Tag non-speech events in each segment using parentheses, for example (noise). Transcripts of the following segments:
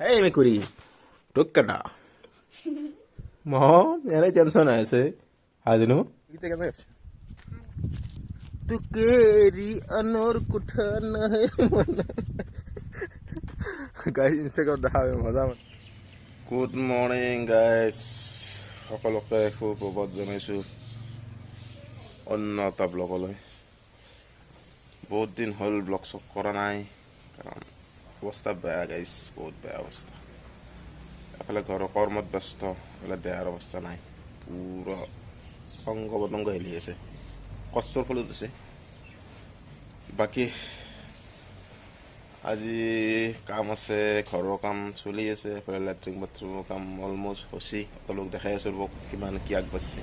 এই মেকুৰী তোক কেনা ম এনেই টেনশ্যন আছে আজিনো গীতে কেনে আছে তোকেৰি আনৰ কোঠা নাহে গাইজ ইনষ্টাগ্ৰামত দেখা মজা গুড মৰ্ণিং গাইজ সকলোকে সুপ্ৰভাত জনাইছোঁ অন্য এটা ব্লগলৈ বহুত দিন হ'ল ব্লগ চগ কৰা নাই কাৰণ অৱস্থা বেয়া গাইজ বহুত বেয়া অৱস্থা এফালে ঘৰৰ কৰ্মত ব্যস্ত এফালে দেহাৰ অৱস্থা নাই পূৰা অংগ পতংগ হেলি আছে কষ্টৰ ফলত হৈছে বাকী আজি কাম আছে ঘৰৰ কাম চলি আছে এফালে লেট্ৰিন বাথৰুমৰ কাম অলমষ্ট হৈছে সকলোক দেখাই আছোঁ ৰ'ব কিমান কি আগবাঢ়িছে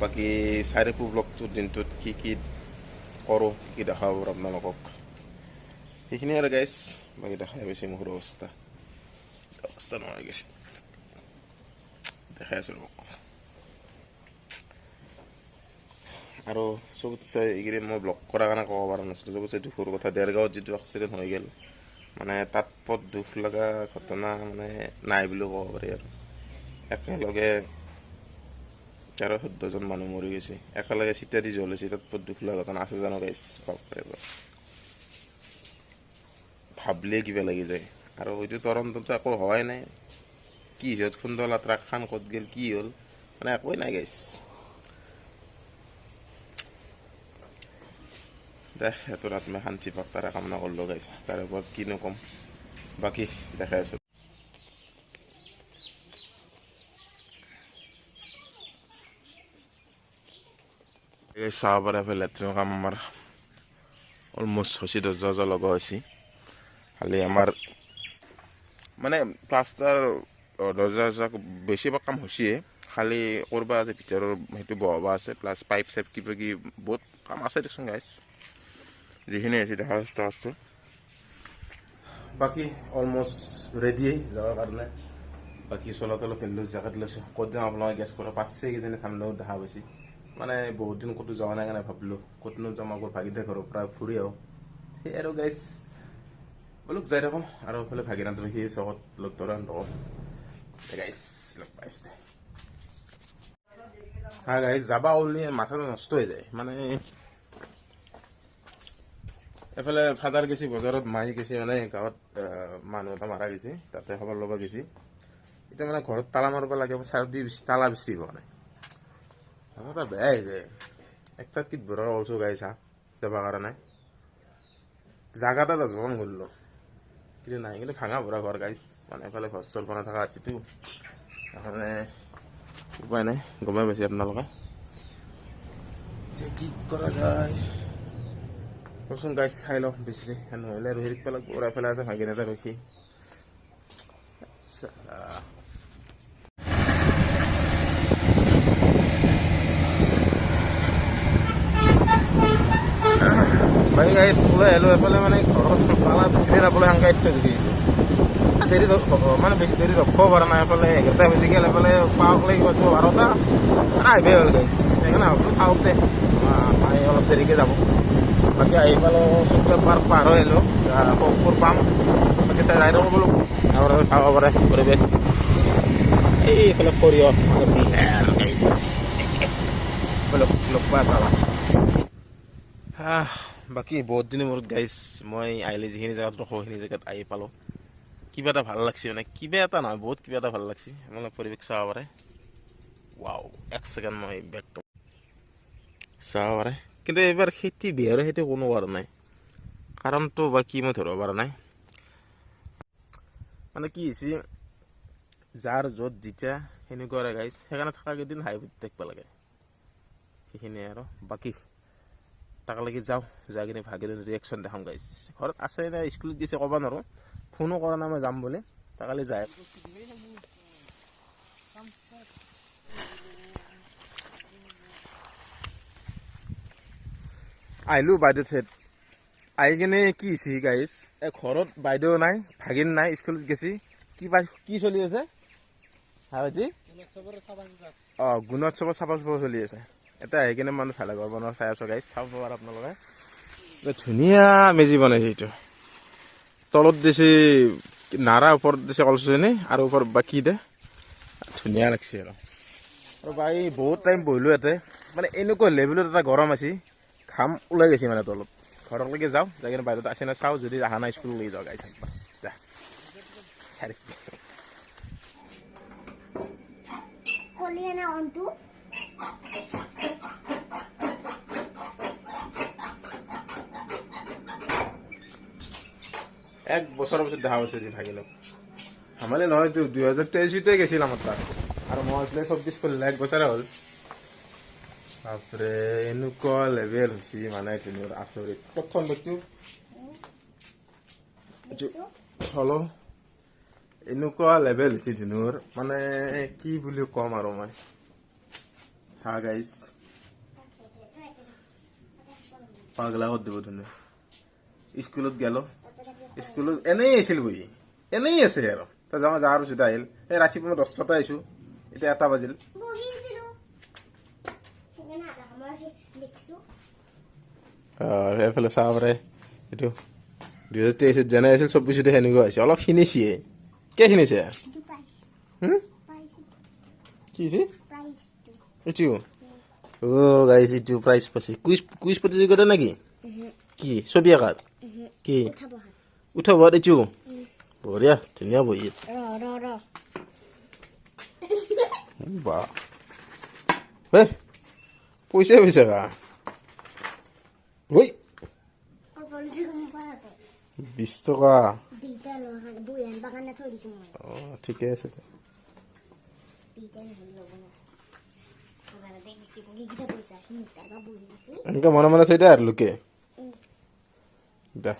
বাকী চাই থাকোঁ ব্লগটোৰ দিনটোত কি কি কৰোঁ কি দেখাব আপোনালোকক সেইখিনিয়ে আৰু গাইজ বাকী দেখাই পাইছে মোৰ অৱস্থা অৱস্থা নোহোৱা হৈ গৈছে দেখাই আছোঁ ৰ'ব আৰু চবতছে এইকেইদিন মই ব্লগ কৰাৰ কাৰণে ক'ব পৰা নাছিলোঁ চবতছে দুখৰ কথা দেৰগাঁৱত যিটো এক্সিডেণ্ট হৈ গ'ল মানে তাত পত দুখ লগা ঘটনা মানে নাই বুলিও ক'ব পাৰি আৰু একেলগে তেৰ চৈধ্যজন মানুহ মৰি গৈছে একেলগে চিটা দি জ্বলিছে তাত পত দুখ লগা ঘটনা আছে জানো গাইছ বাপৰে বাপ ভাবলিয়ে কিবা লাগি যায়। আৰু হয়তো তদন্তটো একো হোৱাই নাই। কি হিচাপত খুন্দলা ট্ৰাকখন ক'ত গ'ল, কি হ'ল? মানে একোৱেই নাই গাইছ দে সিহঁতৰ আত্মা শান্তি পাক তাৰে কামনা কৰিলোঁ গাইছ তাৰে ওপৰত কিনো ক'ম। বাকী দেখাই আছোঁ। চাব পাৰে লেট্ৰিনৰ কাম আমাৰ অলমষ্ট হৈছে হাজাৰ লগা হৈছে। খালি আমাৰ মানে প্লাষ্টাৰ দৰ্জা চৰ্জা বেছিভাগ কাম হৈছে খালি কৰবা আছে ভিতৰৰ সেইটো বহাব আছে প্লাছ পাইপ চাইপ কিবা কিবি বহুত কাম আছে দেচোন গাইছ যিখিনি আছে দেখা বাকী অলমষ্ট ৰেডিয়ে যাবৰ কাৰণে। বাকী চলা তলা পিন্ধিলোঁ জেকেট লৈছোঁ। ক'ত যাওঁ আপোনালোকে গেছ কৰা পাঁচছে কিজানি ঠাণ্ডাও দেখা পাইছে। মানে বহুত দিন ক'তো যোৱা নাই কাৰণে ভাবিলোঁ, ক'তনো যাম আকৌ ভাগিতে ঘৰৰ পৰা, ফুৰি আহোঁ। সেই আৰু গাইছ বোলো যাই থাকোঁ আৰু এইফালে ভাগিনাটো সি চকত লগ ধৰা নকওঁ গাইছ লগ পাইছোঁ হা গাইছ যাবা ওলি মাথাটো নষ্ট হৈ যায় মানে এফালে ফাদাৰ গেছি বজাৰত মাই গেছি মানে গাঁৱত মানুহ এটা মাৰা গেছি তাতে খবৰ ল'ব গেছি এতিয়া মানে ঘৰত তালা মাৰিব লাগে চাই দি তালা বিচাৰিব মানে মাথাটা বেয়া হৈ যায় একটাত কিট ভৰা কৰিছোঁ গাই চা যাব কাৰণে জাগা এটা যোগান কৰিলোঁ কিন্তু নাই কিন্তু ভাঙা পুরা ঘৰ গাইছ মানে এফালে ঘৰ চল বনাই থকা আছেতো। মানে উপায় নাই গমেই পাইছে আপোনালোকে। যে কি কৰা যায়? কচোন গাইছ চাই লওঁ বেছি নহ'লে আৰু হেৰিত পেলাই ওৰাই পেলাই আছে ভাগিন এটা ৰখি। আচ্ছা। বাকী গাইছ ওলাই আহিলোঁ এফালে মানে ঘৰত পালা বেছি দেৰি নাপালে সাংকাইত থৈ গুচি আহিলোঁ দেৰি ৰ- মানে বেছি দেৰি ৰখিব পৰা নাই এফালে এঘাৰটা বেছি গ'ল এফালে পাওক লাগিব বাৰটা মানে আহিবই হ'ল গাইছ সেইকাৰণে ভাবিলোঁ খাওঁতে মায়ে অলপ দেৰিকৈ যাব বাকী আহি পালোঁ চৈধ্য পাৰ পাৰ হৈ আহিলোঁ শংকুৰ পাম বাকী চাই যাই থাকোঁ বোলো আৰু খাব পাৰে পৰিৱেশ এইফালে সৰিয়হ আৰু বিহাৰ লগ লগ পাই চাবা আহ, বাকী বহুত দিনৰ মূৰত গাইছ মই আহিলে যিখিনি জেগাত ৰখোঁ, সেইখিনি জেগাত আহি পালোঁ। কিবা এটা ভালো লাগছে মানে কিবা এটা নহয়, বহুত কিবা এটা ভালো লাগছে। আপোনালোকে পৰিৱেশ চাব পাৰে। ৱাও এক ছেকেণ্ড মই বেক চাব পাৰে। কিন্তু এইবাৰ খেতি বিহাৰৰ খেতি কোনো কৰা নাই। কাৰণটো বা কি মই ধৰিব পৰা নাই। মানে কি হৈছে, যাৰ য'ত যেতিয়া সেনেকুৱা গাইছ সেইকাৰণে থকা কেইদিন হাই থাকিব লাগে। সেইখিনিয়ে আৰু। বাকী তাকলৈকে যাওঁ যাই কিনে ভাগিনে ৰিয়েকশ্যন দেখাম গাইছ ঘৰত আছে নে স্কুলত গৈছে ক'ব নোৱাৰোঁ। ফোনো কৰা নাই মই যাম বুলি। তাকালি যায়। আহিলোঁ বাইদেউ ঠেত আহি কিনে কি হৈছে গাইছ এই ঘৰত বাইদেউ নাই ভাগিন নাই স্কুলত গেছি। কি পাই কি চলি আছে? হা ভাইটি? অঁ গুণোৎসৱৰ চাফা চাফা চলি আছে। এতিয়া আহি কিনে মানে ভেলাঘৰ বনোৱা চাই আছোঁ গাইছ চাব পাৰে আপোনালোকে। ধুনীয়া মেজি বনাইছে এইটো। তলত দিছে, নাৰা, ওপৰত দিছে কলচনি আৰু ওপৰত বাকী দে। ধুনীয়া লাগছে আৰু। আৰু বাই বহুত টাইম বহিলোঁ ইয়াতে। মানে এনেকুৱা লেভেলত এটা গৰম আছে, ঘাম ওলাই গৈছে মানে তলত। ঘৰলৈকে যাওঁ, যাই কিনে বাহিৰত আছে নে, চাওঁ যদি অহা নাই স্কুল লৈ যাওঁ গাই চাই যা। এক বছর বছর দেখা হয়েছে যে ভাগি লোক আমালে নহয় তো দুই হাজার তেইশতে গেছিলাম তার আর মই আসলে চব্বিশ করলে এক বছরে হল। তারপরে এনেকুৱা লেভেল হৈছে মানে তুমি আচৰিত। কখন দেখছ হলো এনেকুৱা লেভেল হৈছে দিনৰ। মানে কি বুলি ক'ম আৰু মই। হা গাইজ পাগলা কৰি দিব ধুনীয়া স্কুলত গেল। স্কুলত এনেই আছিল বহি এনেই আছে আৰু। তই যাওঁ যাৱাৰ পিছত আহিল। এই ৰাতিপুৱা মই দহটাতে আহিছোঁ। এতিয়া এটা বাজিল। সেইফালে চাব পাৰে। এইটো দুহেজাৰ তেইছত যেনে আছিল চৌব্বিছতে সেনেকুৱা হৈছে। অলপ খিনিছিয়ে কে খিনিছে কি হৈছে এইটো। অ' গাইছ এইটো প্ৰাইজ পাইছে। কুইজ কুইজ প্ৰতিযোগিতা নেকি? কি? ছবি আঁকাত? কি? Uta buat cu. Bor ya, tinya bo Ra ra ra. ro. Ba. Eh. Puise bisa ga? Woi. Bisto ga. Dita lo ha bu yan ba kan na thori cu. Oh, thik hai sa. Dita ni lo bana. Ba da dai bisti ko gi gida bisa hin ta mana mana sa dar lu ke. Da.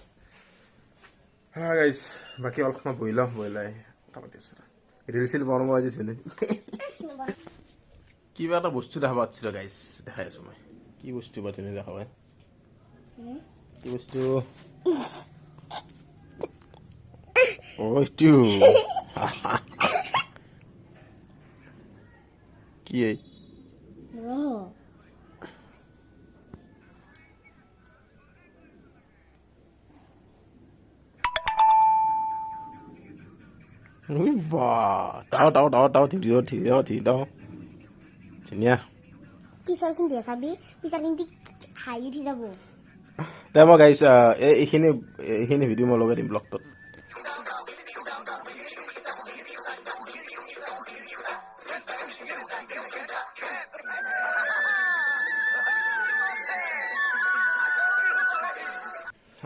হ্যাঁ guys বাকি অল্প বইলাম বইলাই reel seal বড় মজা চলে কি একটা বস্তু দেখা পাচ্ছিল গাইস দেখায় সময়। কি বস্তু বা তুমি দেখা পায়? কি বস্তু? ওই টু (laughs) কি এই? 哇！倒倒倒倒，停掉停掉停掉，怎样？পিছার কিন্তু দেখাবি পিছার কিন্তু হাই উঠি যাব তাই মই গাইছ এইখিনি এইখিনি ভিডিঅ' মই লগাই দিম ব্লগটোত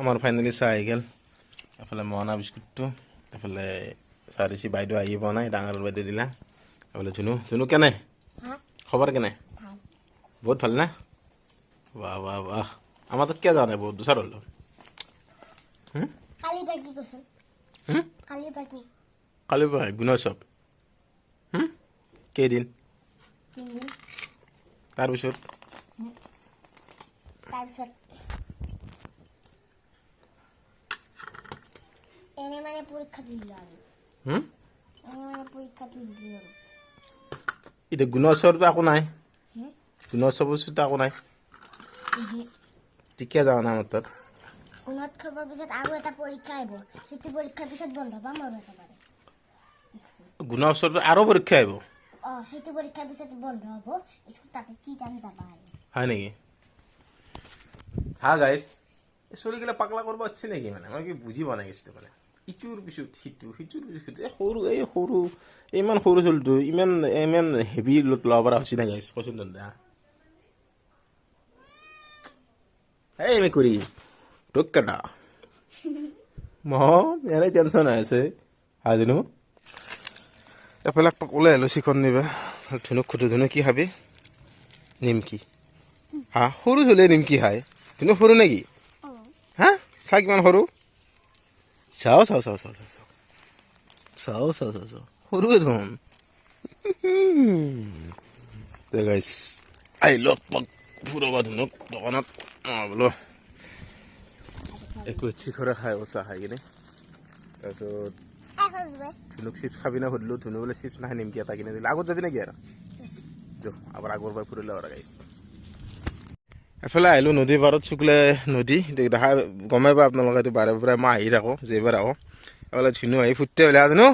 আমাৰ ফাইনেলি চাহ আহি গ'ল এফালে মহানা বিস্কুটটো এফালে দিছি বাইদেউ আহি পোৱা নাই ডাঙৰ বাইদেউ দিলা। এফালে ধুনু ধুনু কেনে? খবৰ কেনে? বহুত ভালো না? বাহ বাহ বাহ। আমাৰ তাত কিয় যোৱা নাই? বহুত দুচাৰ হ'ল কালিৰ পৰা কি কৈছিল হুম? কালিৰ পৰা কি? কালিৰ পৰা গুণোৎসৱ কেইদিন? তাৰপিছত? তাৰপিছত? এনে মানে পৰীক্ষাটো দিলোঁ আৰু। হুম? এতিয়া গুণোৎসৱটো একো নাই। ওচৰতো একো নাই। ঠিকে যাৱা নাই আমাৰ তাত উন্নত খবৰ পিছত আৰু এটা পৰীক্ষা আহিব। সেইটো পৰীক্ষাৰ পিছত বন্ধ পাম আৰু একেবাৰে। গুণোৎসৱটো আৰু পৰীক্ষা আহিব? অঁ সেইটো পৰীক্ষাৰ পিছত বন্ধ হ'ব। স্কুল তাতে কি টাইম যাবা আৰু। হয় নেকি? হা গাইছ এই চলিগিলা পাগলা কৰিব আছে নেকি মানে? মই কি বুজি পোৱা নাই কিছু মানে? ইটোৰ পিছত সিটো সিটোৰ পিছত সিটো এই সৰু এই সৰু ইমান সৰু চলিটো ইমান ইমান হেভি ল'ব পৰা হৈছে নাই গাইছ কচোন দা এই মেকুৰী তোক কেনা মহ এনেই টেনশ্যন হৈ আছে। হাজিনো এফালে একপাক ওলাই আহিলোঁ চিকন নিবা। ধুনুক সুধো ধুনু কি খাবি? নিমকি। হা সৰু চলিয়ে নিমকি খায়। ধুনু সৰু নেকি? হা চা কিমান সৰু? চাও চাও চাও চাও চাও চাও চাও চাও চাও চাও সৰুৱে ধুন গাইছ আহিলোঁ একপাক ফুৰাবা ধুনুক দোকানত অঁ বোলো একো চিখৰে খাই চাহ খাই কিনে তাৰপিছত ধুনুক চিপছ খাবি না সুধিলোঁ ধুনু বোলে চিপছ নাখায় নিমকি এটা কিনে দিলে। আগত যাবি নেকি আৰু? যো আবার আগৰ পৰা ফুৰিলে আৰু গাইছ এফালে আহিলোঁ নদীৰ পাৰত, চুকলে নদী। দেখা, গমেই পাই আপোনালোকে এইটো বাৰে বাৰে মই আহি থাকোঁ যেইবাৰ আহোঁ। বলে ঝুনু আহি ফুটতে বলে আদনো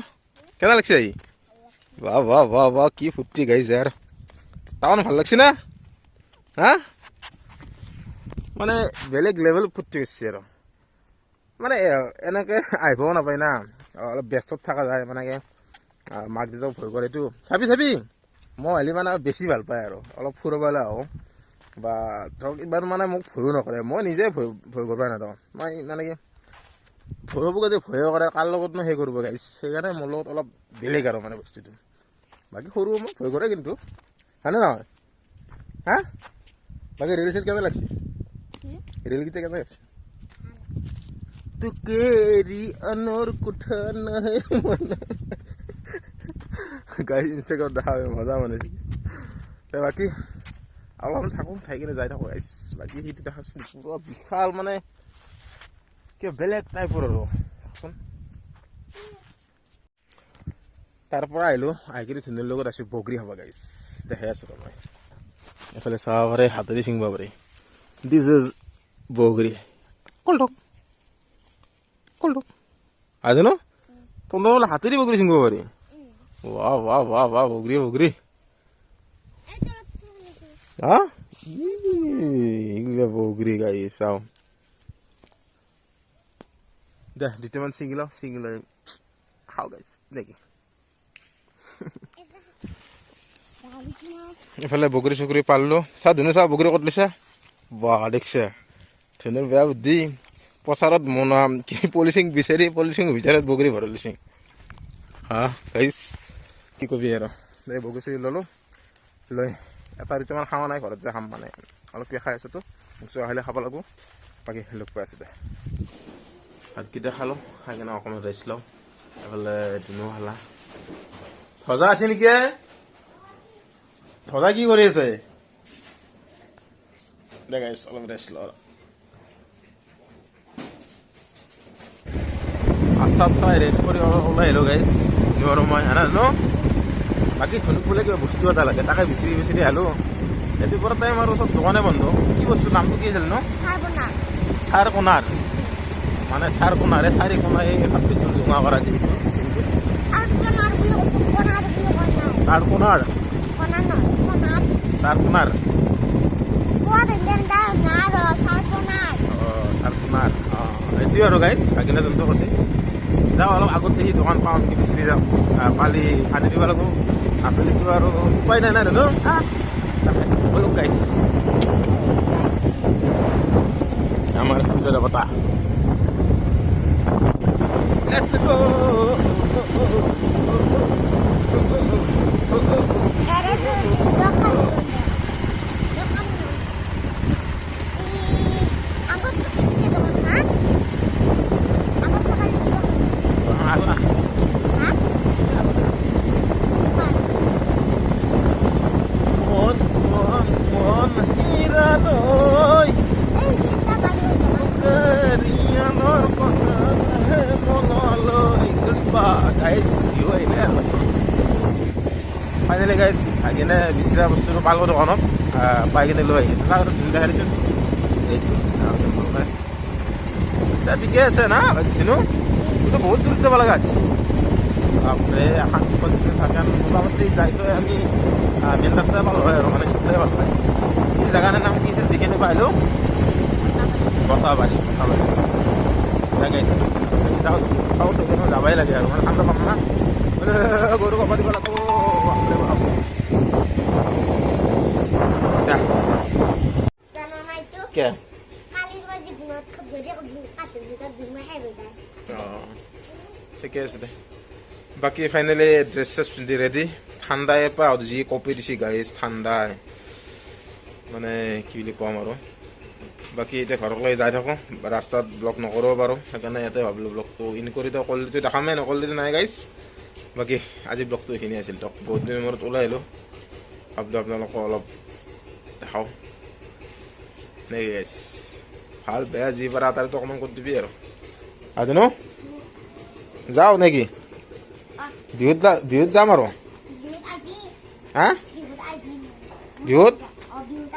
কেনা লাগছে আহি? বাহ বাহ বাহ বাহ, কি ফুটতে গাইছে আর তামান ভালো লাগছে না? হা? মানে বেলেগ লেভেল ফুটতে গেছে আৰু। মানে এনেকে আহিবও নাপায় না। অলপ ব্যস্তত থকা যায় মানে মাক দেউতাক ভয় কৰেতো চাবি চাবি। মই আহিলে মানে বেছি ভালো পায় আৰু। অলপ ফুৰাবলৈ আহোঁ। বা ধৰক ইমান মানে মোক ভয়ো নকৰে। মই নিজে ভয় ভয় কৰিব নাযাওঁ। মই মানে কি ভয় হ'ব যে ভয় কৰে কাৰ লগতনো সেই কৰিব গাইছ সেইকাৰণে মোৰ লগত অলপ বেলেগ আৰু মানে বস্তুটো। বাকী সৰু মোক ভয় কৰে কিন্তু। হয়নে নহয়? হা? বাকী ৰিল চিল কেনে লাগছে? ৰিলকেইটা কেনে লাগছে? তোকে এৰি আনৰ কোঠা নাহে গাড়ী ইনষ্টাগ্ৰামত দেখা মজা বনাইছে। তে বাকী অলপমান থাকোঁ থাকি কিনে যাই থাকোঁ। বাকী সেইটো দেখাচোন পুৰা বিশাল মানে কিবা বেলেগ টাইপৰ আৰু। চাচোন তাৰ পৰা আহিলোঁ আহি কিনে ধুনীয়াৰ লগত আছোঁ বগৰী খাব গাইছ দেখাই আছোঁ মই এফালে চাব পাৰে হাতেদি ছিঙিব পাৰি। দিছ ইজ বগৰী। কলটক কলটক আজি ন? তহঁতৰ বোলে হাতেদি বগৰী ছিঙিব পাৰি? ৱাহ ৱাহ ৱাহ ৱাহ বগৰী বগৰী। হা এইগুলা বগৰী গাই চাওঁ দে দুটামান ছিঙি লওঁ ছিঙি লৈ খাওঁ গাইছ নেকি এফালে বগৰী চগৰী পাৰলো চা ধুনু চা, বগৰী ক'ত লৈছা? বাহ, দেখিছা। ধুনুৰ বেয়া বুদ্ধি। পথাৰত মনা কি পলিচিং বিচাৰি পলিচিং ভিতৰত বগৰী ভৰাই লৈছে। হা গাইছ কি কবি আৰু? এই বগৰী চগৰী ল'লোঁ। লৈ। এটা দুটামান খাৱা নাই ঘৰত যে খাম মানে। অলপ কিবা খাই আছোঁতো মুখ আহিলে খাব লাগিব। বাকী লগ পাই আছোঁ দে। ভাতকেইটা খালোঁ, খাই কিনে অকণমান ৰেষ্ট লওঁ। এফালে ধুনু খালা থজা আছে নেকি? থজা কি কৰি আছে? দে গাইছ অলপ ৰেষ্ট ল ভাত চাত খাই ৰেষ্ট কৰি ওলাই আহিলোঁ গাইছ ধুনু আৰু মই জানা ন? বাকী ধনুক বোলে কিবা বস্তু এটা লাগে তাকে বিচাৰি বিচাৰি আহিলোঁ সেইটো পৰা টাইম আৰু চব দোকানে বন্ধ। কি বস্তু নামটো কি আছিল ন? চাৰ কোণাৰ মানে চাৰ কোণাৰে চাৰি কোণাৰ এই হাতটো জোল জোঙা কৰা চিনটো। চাৰ নাই চাৰ কোণাৰ বনাৰ নহয় চাৰ কোণাৰ কোৱা দিলে নাৰ চাৰ বনাৰ অঁ চাৰ কোণাৰ অঁ সেইটোৱে আৰু গাইজ ভাগিনা যোনটো কৈছে। যাওঁ অলপ আগত দেখি দোকান পাওঁ নেকি বিচাৰি যাওঁ। পালি আনি দিব লাগিব। আবেলিটো আৰু উপায় নাই নাই জানো অঁ তাকে ব'লো গাইজ আমাৰ সুন্দৰ বতাহ Let's go! এৰে দোকান দোকান আগত কি দোকান হা আগত দোকান কি দোকান Ako na. হা দোকান Mon, mon, mon, hiranoy, এই চিন্তা বাড়ি দোকান kariyanor panale, monaloy, goodbye, guys. You are there. Finally guys, আগিনে বিচৰা বস্তুটো পালোঁ দোকানত। পাই কিনে লৈ আহিছোঁ। চাওঁ দুইটা হাৰিছোঁ এইটো এতিয়া ঠিকে আছে না দিনো কিন্তু বহুত দূৰত যাব লগা আছে। বাপৰে এখন দুখন যদি থাকে আৰু মোটামুটি যাইতো আমি মেইন ৰাস্তাই পালোঁ হয় আৰু মানে চুকলাই ভালো পায় এই জেগাটোৰ নাম কি আছে যিখিনি পাইলোঁ বতাহবাৰী তাকে যাওঁ চাওঁ তো কিন্তু যাবই লাগে আৰু। মানে ঠাণ্ডা পাম না। গৰু কবা দিব অঁ ঠিকে আছে দে বাকী ফাইনেলি ড্ৰেছ চেছ পিন্ধি ৰেডি ঠাণ্ডাই পৰা যি কপি দিছে গাইজ ঠাণ্ডাই মানে কি বুলি ক'ম আৰু বাকী এতিয়া ঘৰলৈ যাই থাকোঁ ৰাস্তাত ব্লগ নকৰিব পাৰোঁ সেইকাৰণে ইয়াতে ভাবিলোঁ ব্লগটো ইন কৰি দিওঁ কৰিলেতো দেখামেই নকৰিলেতো নাই গাইজ বাকী আজি ব্লগটো এইখিনিয়ে আছিল দিয়ক। বহুত দিনৰ মূৰত ওলাই আহিলোঁ। ভাবিলোঁ আপোনালোকক অলপ দেখাওঁ। নে গাইজ ভালো বেয়া যি পাৰা তাৰেতো অকণমান কৰি দিবি আৰু আজি ন যাওঁ নেকি বিহুত যা- বিহুত যাম আৰু বিহুত আহিবি হা বিহুত আহিবি বিহুত অঁ বিহুত